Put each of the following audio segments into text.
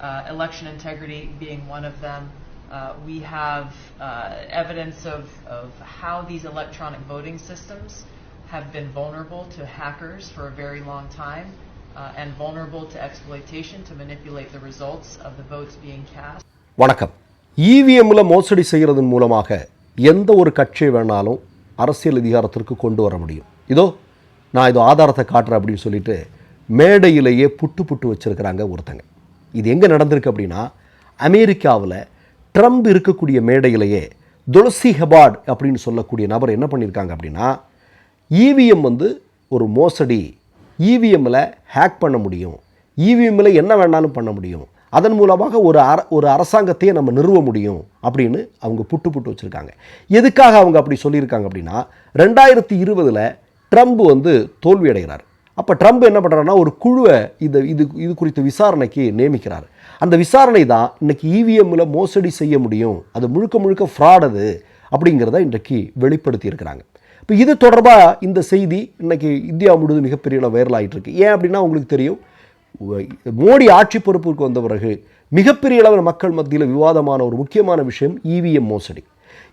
uh, election integrity being one of them. Uh, we have uh, evidence of, of how these electronic voting systems have been vulnerable to hackers for a very long time uh, and vulnerable to exploitation to manipulate the results of the votes being cast. வணக்கம் இவிஎம்ல மோசடி செய்கிறதன் மூலமாக எந்த ஒரு கட்சியை வேணாலும் அரசியல் அதிகாரத்திற்கு கொண்டு வர முடியும் இதோ நான் இதோ ஆதாரத்தை காட்டுறேன் அப்படின்னு சொல்லிட்டு மேடையிலேயே புட்டு புட்டு வச்சுருக்கிறாங்க ஒருத்தங்க இது எங்கே நடந்திருக்கு அப்படின்னா அமெரிக்காவில் ட்ரம்ப் இருக்கக்கூடிய மேடையிலேயே துளசி ஹெபார்ட் அப்படின்னு சொல்லக்கூடிய நபர் என்ன பண்ணியிருக்காங்க அப்படின்னா இவிஎம் வந்து ஒரு மோசடி இவிஎம்மில் ஹேக் பண்ண முடியும் இவிஎம்மில் என்ன வேணாலும் பண்ண முடியும் அதன் மூலமாக ஒரு அர ஒரு அரசாங்கத்தையே நம்ம நிறுவ முடியும் அப்படின்னு அவங்க புட்டு புட்டு வச்சுருக்காங்க. எதுக்காக அவங்க அப்படி சொல்லியிருக்காங்க அப்படின்னா ரெண்டாயிரத்தி இருபதில் ட்ரம்ப் வந்து தோல்வி அடைகிறார் அப்போ ட்ரம்ப் என்ன பண்ணுறாருன்னா ஒரு குழுவை இது இது இது குறித்த விசாரணைக்கு நியமிக்கிறார். அந்த விசாரணை தான் இன்னைக்கு இவிஎம்மில் மோசடி செய்ய முடியும் அது முழுக்க முழுக்க ஃப்ராட் அது அப்படிங்கிறத இன்றைக்கு வெளிப்படுத்தி இருக்கிறாங்க. இப்போ இது தொடர்பாக இந்த செய்தி இன்றைக்கி இந்தியா முழுவதும் மிகப்பெரிய வைரல் ஆகிட்டுருக்கு ஏன் அப்படின்னா உங்களுக்கு தெரியும் மோடி ஆட்சி பொறுப்புக்கு வந்த பிறகு மிகப்பெரிய அளவில் மக்கள் மத்தியில் விவாதமான ஒரு முக்கியமான விஷயம் இவிஎம் மோசடி.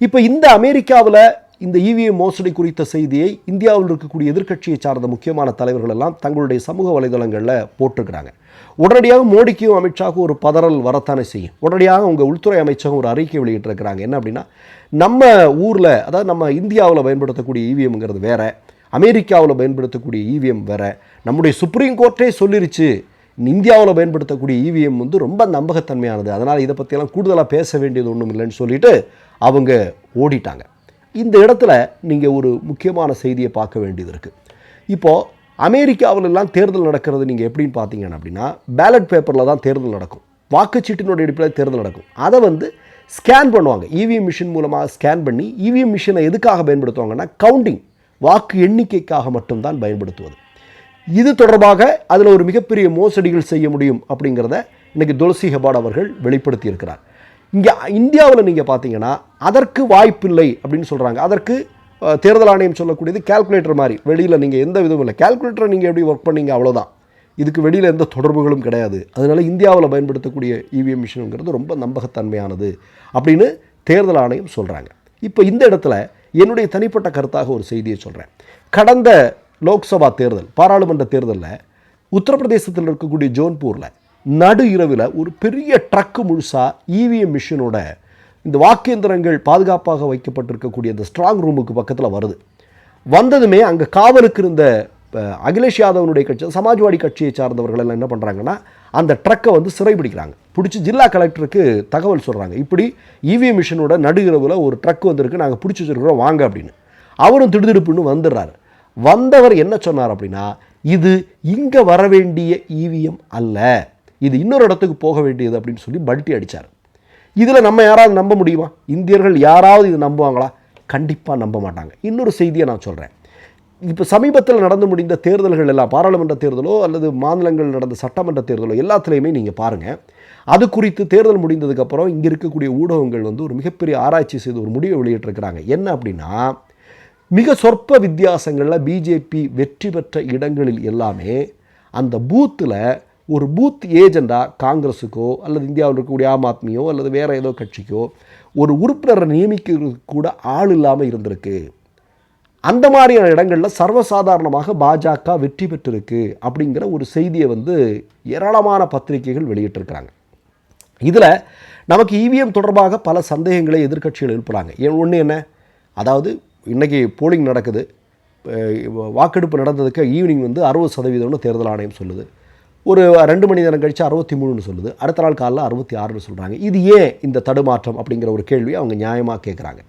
இப்போ இந்த அமெரிக்காவில் இந்த இவிஎம் மோசடி குறித்த செய்தியை இந்தியாவில் இருக்கக்கூடிய எதிர்க்கட்சியை சார்ந்த முக்கியமான தலைவர்கள் எல்லாம் தங்களுடைய சமூக வலைதளங்களில் போட்டிருக்கிறாங்க. உடனடியாக மோடிக்கும் அமித்ஷாவுக்கும் ஒரு பதறல் வரத்தானே செய்யும். உடனடியாக உங்கள் உள்துறை அமைச்சகம் ஒரு அறிக்கை வெளியிட்டிருக்கிறாங்க. என்ன அப்படின்னா நம்ம ஊரில் அதாவது நம்ம இந்தியாவில் பயன்படுத்தக்கூடிய இவிஎம்ங்கிறது வேற அமெரிக்காவில் பயன்படுத்தக்கூடிய இவிஎம் வேறு நம்முடைய சுப்ரீம் கோர்ட்டே சொல்லிருச்சு இந்தியாவில் பயன்படுத்தக்கூடிய இவிஎம் வந்து ரொம்ப நம்பகத்தன்மையானது அதனால் இதை பற்றியெல்லாம் கூடுதலாக பேச வேண்டியது ஒன்றும் இல்லைன்னு சொல்லிட்டு அவங்க ஓடிட்டாங்க. இந்த இடத்துல நீங்கள் ஒரு முக்கியமான செய்தியை பார்க்க வேண்டியது இருக்குது இப்போது அமெரிக்காவிலெல்லாம் தேர்தல் நடக்கிறது நீங்கள் எப்படின்னு பார்த்தீங்கன்னு அப்படின்னா பேலட் பேப்பரில் தான் தேர்தல் நடக்கும். வாக்குச்சீட்டினுடைய அடிப்படையில் தேர்தல் நடக்கும். அதை வந்து ஸ்கேன் பண்ணுவாங்க. இவிஎம் மிஷின் மூலமாக ஸ்கேன் பண்ணி இவிஎம் மிஷினை எதுக்காக பயன்படுத்துவாங்கன்னா கவுண்டிங் வாக்கு எண்ணிக்கைக்காக மட்டும்தான் பயன்படுத்துவது. இது தொடர்பாக அதில் ஒரு மிகப்பெரிய மோசடிகள் செய்ய முடியும் அப்படிங்கிறத இன்றைக்கி துளசி ஹெபாட் அவர்கள் வெளிப்படுத்தி இருக்கிறார் இங்கே இந்தியாவில் நீங்கள் பார்த்தீங்கன்னா அதற்கு வாய்ப்பில்லை அப்படின்னு சொல்கிறாங்க அதற்கு தேர்தல் ஆணையம் சொல்லக்கூடியது கால்குலேட்டர் மாதிரி. வெளியில் நீங்கள் எந்த விதமும் இல்லை. கால்குலேட்டரை நீங்கள் எப்படி ஒர்க் பண்ணீங்க? அவ்வளோதான் இதுக்கு வெளியில் எந்த தொடர்புகளும் கிடையாது. அதனால் இந்தியாவில் பயன்படுத்தக்கூடிய இவிஎம் மிஷினுங்கிறது ரொம்ப நம்பகத்தன்மையானது அப்படின்னு தேர்தல் ஆணையம் சொல்கிறாங்க இப்போ இந்த இடத்துல என்னுடைய தனிப்பட்ட கருத்தாக ஒரு செய்தியை சொல்கிறேன் கடந்த லோக்சபா தேர்தல் பாராளுமன்ற தேர்தலில் உத்தரப்பிரதேசத்தில் இருக்கக்கூடிய ஜோன்பூரில் நடு இரவில் ஒரு பெரிய ட்ரக்கு முழுசாக இவிஎம் மிஷினோட இந்த வாக்கேந்திரங்கள் பாதுகாப்பாக வைக்கப்பட்டிருக்கக்கூடிய அந்த ஸ்ட்ராங் ரூமுக்கு பக்கத்தில் வருது. வந்ததுமே அங்கே காவலுக்கு இருந்த அகிலேஷ் யாதவனுடைய கட்சி சமாஜ்வாடி கட்சியை சார்ந்தவர்கள் எல்லாம் என்ன பண்ணுறாங்கன்னா அந்த ட்ரக்கை வந்து சிறைபிடிக்கிறாங்க பிடிச்சி ஜில்லா கலெக்டருக்கு தகவல் சொல்கிறாங்க இப்படி இவிஎம் மிஷினோட நடு இரவில் ஒரு ட்ரக் வந்திருக்கு நாங்கள் பிடிச்சி வச்சிருக்கிறோம் வாங்க அப்படின்னு. அவரும் திடுதிடுப்புன்னு வந்துடுறாரு. வந்தவர் என்ன சொன்னார் அப்படின்னா இது இங்கே வர வேண்டிய இவிஎம் அல்ல. இது இன்னொரு இடத்துக்கு போக வேண்டியது அப்படின்னு சொல்லி பல்ட்டி அடிச்சார். இதில் நம்ம யாராவது நம்ப முடியுமா? இந்தியர்கள் யாராவது இது நம்புவாங்களா? கண்டிப்பாக நம்ப மாட்டாங்க. இன்னொரு செய்தியை நான் சொல்கிறேன் இப்போ சமீபத்தில் நடந்து முடிந்த தேர்தல்கள் எல்லாம் பாராளுமன்ற தேர்தலோ அல்லது மாநிலங்கள் நடந்த சட்டமன்ற தேர்தலோ எல்லாத்துலேயுமே நீங்கள் பாருங்கள் அது குறித்து தேர்தல் முடிந்ததுக்கப்புறம் இங்கே இருக்கக்கூடிய ஊடகங்கள் வந்து ஒரு மிகப்பெரிய ஆராய்ச்சி செய்து ஒரு முடிவை வெளியிட்டிருக்கிறாங்க. என்ன அப்படின்னா மிக சொற்ப வித்தியாசங்களில் பிஜேபி வெற்றி பெற்ற இடங்களில் எல்லாமே அந்த பூத்தில் ஒரு பூத் ஏஜெண்டாக காங்கிரஸுக்கோ அல்லது இந்தியாவில் இருக்கக்கூடிய ஆம் ஆத்மியோ அல்லது வேறு ஏதோ கட்சிக்கோ ஒரு உறுப்பினரை நியமிக்கிறதுக்கு கூட ஆள் இல்லாமல் இருந்திருக்கு. அந்த மாதிரியான இடங்களில் சர்வசாதாரணமாக பாஜக வெற்றி பெற்றிருக்கு அப்படிங்கிற ஒரு செய்தியை வந்து ஏராளமான பத்திரிகைகள் வெளியிட்டிருக்கிறாங்க. இதில் நமக்கு இவிஎம் தொடர்பாக பல சந்தேகங்களை எதிர்க்கட்சிகள் எழுப்புகிறாங்க ஏன் ஒன்று என்ன? அதாவது இன்றைக்கி போலிங் நடக்குது. வாக்கெடுப்பு நடந்ததுக்கு ஈவினிங் வந்து அறுபது சதவீதம்னு தேர்தல் ஆணையம் சொல்லுது. ஒரு ரெண்டு மணி நேரம் கழித்து அறுபத்தி மூணுன்னு சொல்லுது. அடுத்த நாள் காலைல அறுபத்தி ஆறுன்னு சொல்கிறாங்க இது ஏன் இந்த தடுமாற்றம் அப்படிங்கிற ஒரு கேள்வியை அவங்க நியாயமாக கேட்குறாங்க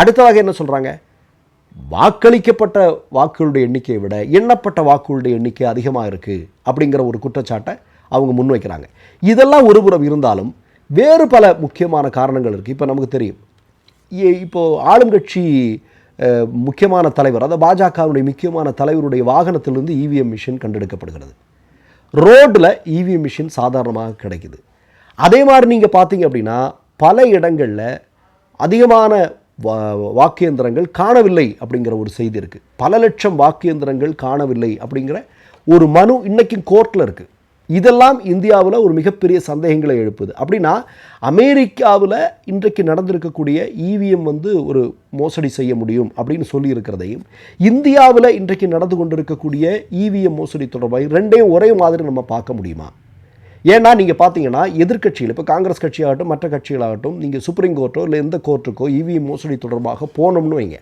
அடுத்ததாக என்ன சொல்கிறாங்க வாக்களிக்கப்பட்ட வாக்குகளுடைய எண்ணிக்கையை விட எண்ணப்பட்ட வாக்குகளுடைய எண்ணிக்கை அதிகமாக இருக்குது அப்படிங்கிற ஒரு குற்றச்சாட்டை அவங்க முன்வைக்கிறாங்க இதெல்லாம் ஒருபுறம் இருந்தாலும் வேறு பல முக்கியமான காரணங்கள் இருக்குது இப்போ நமக்கு தெரியும். இப்போது ஆளுங்கட்சி முக்கியமான தலைவர் அதாவது பாஜகவுடைய முக்கியமான தலைவருடைய வாகனத்திலிருந்து இவிஎம் மிஷின் கண்டெடுக்கப்படுகிறது. ரோட்டில் இவி மிஷின் சாதாரணமாக கிடைக்குது. அதே மாதிரி நீங்கள் பார்த்தீங்க அப்படின்னா பல இடங்களில் அதிகமான வா வாக்கு இயந்திரங்கள் காணவில்லை அப்படிங்கிற ஒரு செய்தி இருக்குது பல லட்சம் வாக்கு இயந்திரங்கள் காணவில்லை அப்படிங்கிற ஒரு மனு இன்றைக்கும் கோர்ட்டில் இருக்குது இதெல்லாம் இந்தியாவில் ஒரு மிகப்பெரிய சந்தேகங்களை எழுப்புது. அப்படின்னா அமெரிக்காவில் இன்றைக்கு நடந்திருக்கக்கூடிய இவிஎம் வந்து ஒரு மோசடி செய்ய முடியும் அப்படின்னு சொல்லியிருக்கிறதையும் இந்தியாவில் இன்றைக்கு நடந்து கொண்டிருக்கக்கூடிய இவிஎம் மோசடி தொடர்பாக ரெண்டையும் ஒரே மாதிரி நம்ம பார்க்க முடியுமா? ஏன்னா நீங்கள் பார்த்தீங்கன்னா எதிர்க்கட்சிகள் இப்போ காங்கிரஸ் கட்சியாகட்டும் மற்ற கட்சிகளாகட்டும் நீங்கள் சுப்ரீம் கோர்ட்டோ இல்லை எந்த கோர்ட்டுக்கோ இவிஎம் மோசடி தொடர்பாக போனோம்னு வைங்க.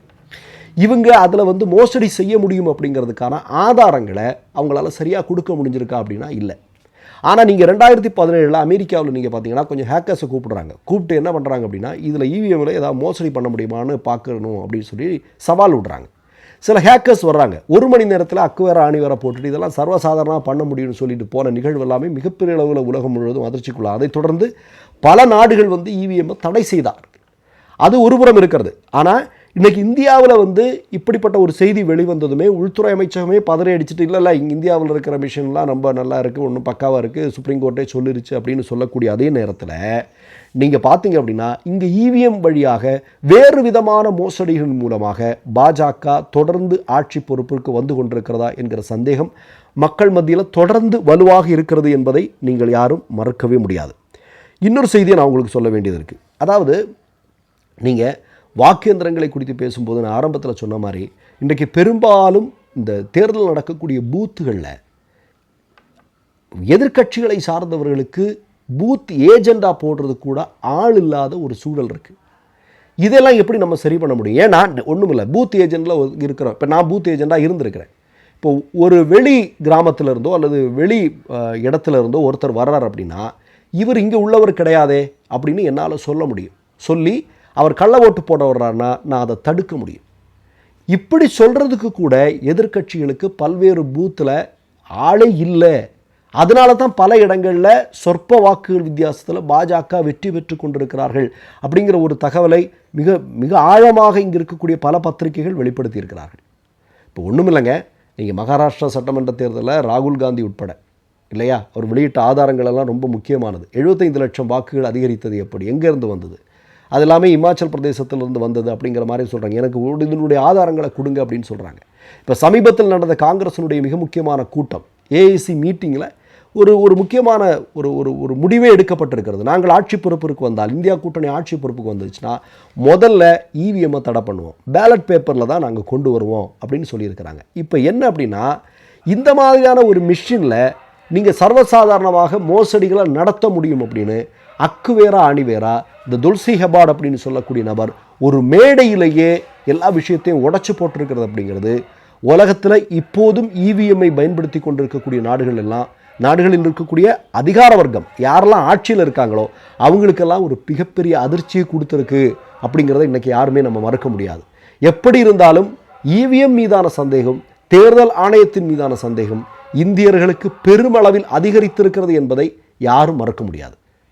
இவங்க அதில் வந்து மோசடி செய்ய முடியும் அப்படிங்கிறதுக்கான ஆதாரங்களை அவங்களால சரியாக கொடுக்க முடிஞ்சிருக்கா அப்படின்னா இல்லை. ஆனால் நீங்கள் ரெண்டாயிரத்தி பதினேழில் அமெரிக்காவில் நீங்கள் பார்த்தீங்கன்னா கொஞ்சம் ஹேக்கர்ஸை கூப்பிடுறாங்க. கூப்பிட்டு என்ன பண்ணுறாங்க அப்படின்னா இதில் இவிஎம்மில் ஏதாவது மோசடி பண்ண முடியுமான்னு பார்க்கணும் அப்படின்னு சொல்லி சவால் விடுறாங்க. சில ஹேக்கர்ஸ் வர்றாங்க. ஒரு மணி நேரத்தில் அக்குவேர ஆணி போட்டுட்டு இதெல்லாம் சர்வசாதாரணமாக பண்ண முடியும்னு சொல்லிட்டு போன நிகழ்வு எல்லாமே மிகப்பெரிய அளவில் உலகம் முழுவதும் அதிர்ச்சிக்குள்ள அதைத் தொடர்ந்து பல நாடுகள் வந்து இவிஎம்மை தடை செய்தார் அது ஒருபுறம் இருக்கிறது. ஆனால் இன்றைக்கி இந்தியாவில் வந்து இப்படிப்பட்ட ஒரு செய்தி வெளிவந்ததுமே உள்துறை அமைச்சகமே பதறி அடிச்சுட்டு இல்லை இல்லை இங்கே இந்தியாவில் இருக்கிற மிஷின்லாம் ரொம்ப நல்லா இருக்குது ஒன்றும் பக்காவாக இருக்குது சுப்ரீம் கோர்ட்டே சொல்லிருச்சு அப்படின்னு சொல்லக்கூடிய அதே நேரத்தில் நீங்கள் பார்த்தீங்க அப்படின்னா இங்கே இவிஎம் வழியாக வேறு விதமான மோசடிகள் மூலமாக பாஜக தொடர்ந்து ஆட்சி பொறுப்பிற்கு வந்து கொண்டிருக்கிறதா என்கிற சந்தேகம் மக்கள் மத்தியில் தொடர்ந்து வலுவாக இருக்கிறது என்பதை நீங்கள் யாரும் மறக்கவே முடியாது. இன்னொரு செய்தியை நான் உங்களுக்கு சொல்ல வேண்டியது இருக்குது அதாவது நீங்கள் வாக்கேந்திரங்களை குறித்து பேசும்போது நான் ஆரம்பத்தில் சொன்ன மாதிரி இன்றைக்கு பெரும்பாலும் இந்த தேர்தல் நடக்கக்கூடிய பூத்துகளில் எதிர்க்கட்சிகளை சார்ந்தவர்களுக்கு பூத் ஏஜெண்டா போடுறது கூட ஆள் இல்லாத ஒரு சூழல் இருக்குது இதெல்லாம் எப்படி நம்ம சரி பண்ண முடியும்? ஏன்னா ஒன்றும் இல்லை பூத் ஏஜெண்டில் இருக்கிறோம் இப்போ நான் பூத் ஏஜெண்டாக இருந்திருக்கிறேன். இப்போ ஒரு வெளி கிராமத்தில் இருந்தோ அல்லது வெளி இடத்துல இருந்தோ ஒருத்தர் வர்றார் அப்படின்னா இவர் இங்கே உள்ளவர் கிடையாதே அப்படின்னு என்னால் சொல்ல முடியும். சொல்லி அவர் கள்ள ஓட்டு போட வர்றாருன்னா நான் அதை தடுக்க முடியும். இப்படி சொல்கிறதுக்கு கூட எதிர்க்கட்சிகளுக்கு பல்வேறு பூத்தில் ஆளே இல்லை. அதனால தான் பல இடங்களில் சொற்ப வாக்குகள் வித்தியாசத்தில் பாஜக வெற்றி பெற்று கொண்டிருக்கிறார்கள் அப்படிங்கிற ஒரு தகவலை மிக மிக ஆழமாக இங்கே இருக்கக்கூடிய பல பத்திரிகைகள் வெளிப்படுத்தி இருக்கிறார்கள். இப்போ ஒன்றும் இல்லைங்க. நீங்கள் மகாராஷ்டிரா சட்டமன்ற தேர்தலில் ராகுல் காந்தி உட்பட இல்லையா? அவர் வெளியிட்ட ஆதாரங்கள் எல்லாம் ரொம்ப முக்கியமானது. 75 லட்சம் வாக்குகள் அதிகரித்தது எப்படி? எங்கேருந்து வந்தது? அது எல்லாமே இமாச்சல் பிரதேசத்திலிருந்து வந்தது அப்படிங்கிற மாதிரி சொல்கிறாங்க எனக்கு இதனுடைய ஆதாரங்களை கொடுங்க அப்படின்னு சொல்கிறாங்க இப்போ சமீபத்தில் நடந்த காங்கிரஸினுடைய மிக முக்கியமான கூட்டம் ஏஐசி மீட்டிங்கில் ஒரு ஒரு முக்கியமான ஒரு ஒரு ஒரு முடிவே எடுக்கப்பட்டிருக்கிறது. நாங்கள் ஆட்சி பொறுப்பிற்கு வந்தால் இந்தியா கூட்டணி ஆட்சி பொறுப்புக்கு வந்துச்சுன்னா முதல்ல இவிஎம்மை தடை பண்ணுவோம். பேலட் பேப்பரில் தான் நாங்கள் கொண்டு வருவோம் அப்படின்னு சொல்லியிருக்கிறாங்க. இப்போ என்ன அப்படின்னா இந்த மாதிரியான ஒரு மிஷினில் நீங்கள் சர்வசாதாரணமாக மோசடிகளை நடத்த முடியும் அப்படின்னு அக்குவேரா ஆணிவேரா இந்த துல்சி ஹெபாட் அப்படின்னு சொல்லக்கூடிய நபர் ஒரு மேடையிலேயே எல்லா விஷயத்தையும் உடச்சி போட்டிருக்கிறது அப்படிங்கிறது உலகத்தில் இப்போதும் இவிஎம்ஐ பயன்படுத்தி கொண்டிருக்கக்கூடிய நாடுகள் எல்லாம் நாடுகளில் இருக்கக்கூடிய அதிகார வர்க்கம் யாரெல்லாம் ஆட்சியில் இருக்காங்களோ அவங்களுக்கெல்லாம் ஒரு மிகப்பெரிய அதிர்ச்சியை கொடுத்துருக்கு அப்படிங்கிறத இன்னைக்கு யாருமே நம்ம மறக்க முடியாது. எப்படி இருந்தாலும் இவிஎம் மீதான சந்தேகம் தேர்தல் ஆணையத்தின் மீதான சந்தேகம் இந்தியர்களுக்கு பெருமளவில் அதிகரித்திருக்கிறது என்பதை யாரும் மறக்க முடியாது.